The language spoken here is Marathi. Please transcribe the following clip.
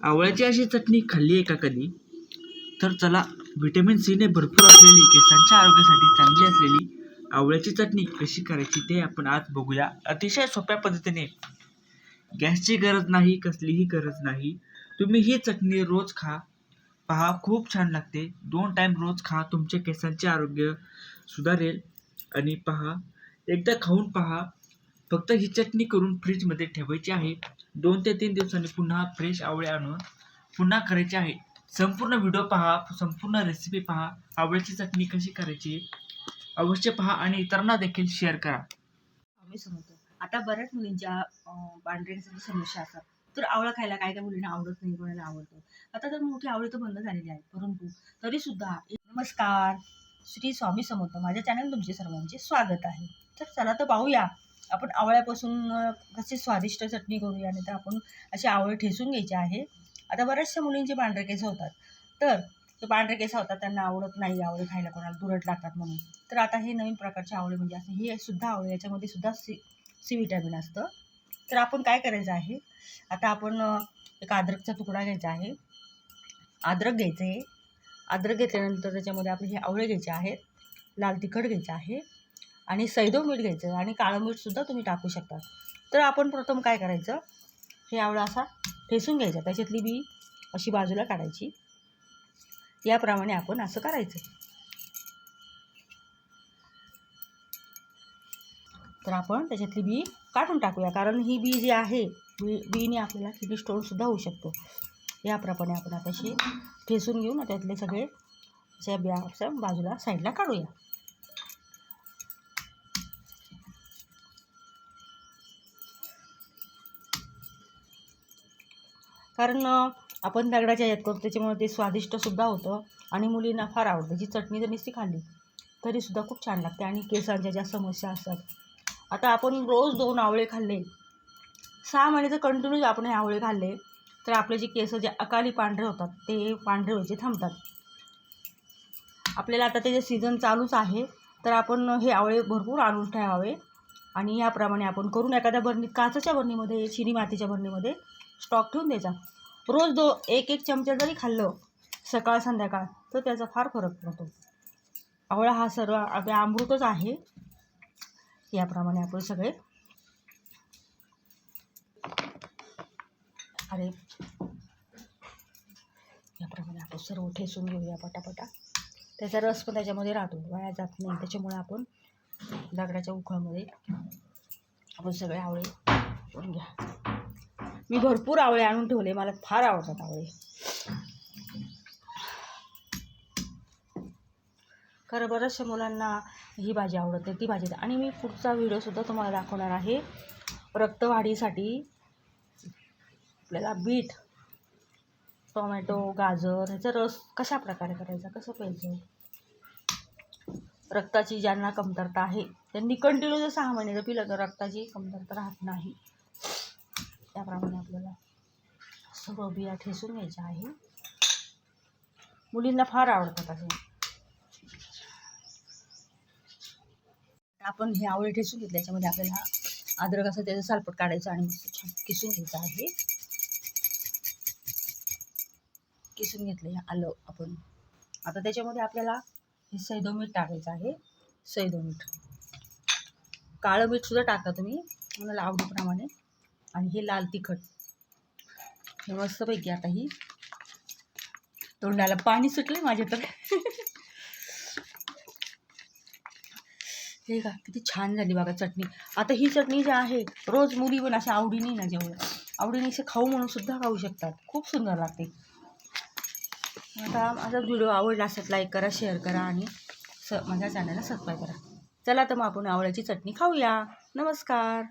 आवळ्याची अशी चटणी खाल्ली आहे का कधी? तर चला व्हिटॅमिन सीने भरपूर असलेली केसांच्या आरोग्यासाठी चांगली असलेली आवळ्याची चटणी कशी करायची ते आपण आज बघूया. अतिशय सोप्या पद्धतीने. गॅसची गरज नाही कसलीही गरज नाही. तुम्ही ही चटणी रोज खा. पहा खूप छान लागते. दोन टाईम रोज खा तुमचे केसांचे आरोग्य सुधारेल. आणि पहा एकदा खाऊन पहा फक्त ही चटणी करून फ्रीजमध्ये ठेवायची आहे. दोन ते तीन दिवसांनी पुन्हा फ्रेश आवळे आणून पुन्हा करायचे आहे. संपूर्ण व्हिडिओ पहा संपूर्ण रेसिपी पहा आवळ्याची चटणी कशी करायची अवश्य पहा आणि इतरांना देखील शेअर करा. आम्ही समजतो. आता बऱ्याच मुलींच्या पांढऱ्यांसाठी समस्या असतात तर आवळा खायला काय काय मुलींना आवडत नाही कोणाला आवडतं? आता तर मोठी आवडी तर बंद झालेली आहे परंतु तरी सुद्धा नमस्कार. श्री स्वामी समर्थ माझ्या चॅनल तुमचे सर्वांचे स्वागत आहे. तर चला तर पाहूया. आपण आवळ्यापासून कशी स्वादिष्ट चटणी करूया नाही तर आपण असे आवळे ठेसून घ्यायचे आहे. आता बऱ्याचशा मुलींचे पांढरे केस होतात. तर ते पांढरे केस होतात त्यांना आवडत नाही आवळे खायला कोणाला दुरट लागतात म्हणून. तर आता हे नवीन प्रकारचे आवळे म्हणजे असं हे सुद्धा आवळे याच्यामध्ये सुद्धा सी सी विटॅमिन असतं. तर आपण काय करायचं आहे आता आपण एक अद्रकचा तुकडा घ्यायचा आहे. अद्रक घ्यायचं आहे. अद्रक घेतल्यानंतर त्याच्यामध्ये आपले हे आवळे घ्यायचे आहेत. लाल तिखट घ्यायचं आहे. आणि सैदो मीठ घ्यायचं आणि काळं मीठसुद्धा तुम्ही टाकू शकता. तर आपण प्रथम काय करायचं? हे आवळा असा ठेसून घ्यायचा. त्याच्यातली बी अशी बाजूला काढायची. याप्रमाणे आपण असं करायचं. तर आपण त्याच्यातली बी काढून टाकूया. कारण ही बी जी आहे बी बीने आपल्याला किडनी स्टोनसुद्धा होऊ शकतो. याप्रमाणे आपण आताशी ठेसून घेऊन त्यातले सगळे अशा बिया बाजूला साईडला काढूया. कारण आपण दगडाच्या यात करतो त्याच्यामुळे ते स्वादिष्टसुद्धा होतं आणि मुलींना फार आवडतं. जी चटणी जर नुसती खाल्ली तरीसुद्धा खूप छान लागते आणि केसांच्या ज्या समस्या असतात. आता आपण रोज दोन आवळे खाल्ले सहा महिने जर कंटिन्यू आपण हे आवळे खाल्ले तर आपले जे केस जे अकाली पांढरे होतात ते पांढरे व्हायचे थांबतात. आपल्याला आता त्याचे सीझन चालूच आहे तर आपण हे आवळे भरपूर आणून ठेवावे आणि याप्रमाणे आपण करून एखाद्या बरणी काचेच्या बरणीमध्ये चिनी मातीच्या बरणीमध्ये स्टॉक ठेवून द्यायचा. रोज दो एक एक चमचा जरी खाल्लं सकाळ संध्याकाळ तर त्याचा फार फरक पडतो. आवळा हा सर्व आपल्या अमृतच आहे. याप्रमाणे आपण सगळे अरे याप्रमाणे आपण सर्व ठेसून घेऊया पटापटा. त्याचा रस पण त्याच्यामध्ये राहतो वाया जात नाही. त्याच्यामुळे आपण दगडाच्या उखळामध्ये आपण सगळे आवळे करून घ्या. मी भरपूर आवळे आणून ठेवले. मला फार आवडतात आवळे. खरं बऱ्याचशा मुलांना ही भाजी आवडते ती भाजी आणि मी पुढचा व्हिडिओसुद्धा तुम्हाला दाखवणार आहे. रक्तवाढीसाठी आपल्याला बीट टोमॅटो गाजर ह्याचा रस कशा प्रकारे करायचा कसं प्यायचं? रक्ताची ज्यांना कमतरता आहे त्यांनी कंटिन्यू जर सहा महिने जर पिलं तर रक्ताची कमतरता राहत नाही. त्याप्रमाणे आपल्याला सर्व बिया ठेसून घ्यायच्या आहे. मुलींना फार आवडतात असे. आपण हे आवळे ठेसून घेतले याच्यामध्ये आपल्याला अद्रक असं त्याचं सालपट काढायचं आणि मस्त छान किसून घ्यायचं आहे. किसून घेतलं हे आलं आपण. आता त्याच्यामध्ये आपल्याला हे सैदो मीठ टाकायचं आहे. सैदो मीठ. काळं मीठसुद्धा टाका तुम्ही मला आवडीप्रमाणे आणि हे लाल तिखट. हे मस्तपैकी आता ही तोंडाला पाणी सुटले माझ्या तर. हे का किती छान झाली बघा चटणी. आता ही चटणी जी आहे रोज मुली पण अशा आवडीने ना जेवढं आवडीने असे खाऊ म्हणून सुद्धा खाऊ शकतात. खूप सुंदर लागते. आता माझा व्हिडिओ आवडला असेल लाईक करा शेअर करा आणि स माझ्या चॅनलला सबस्क्राईब करा. चला तर मग आपण आवळ्याची चटणी खाऊया. नमस्कार.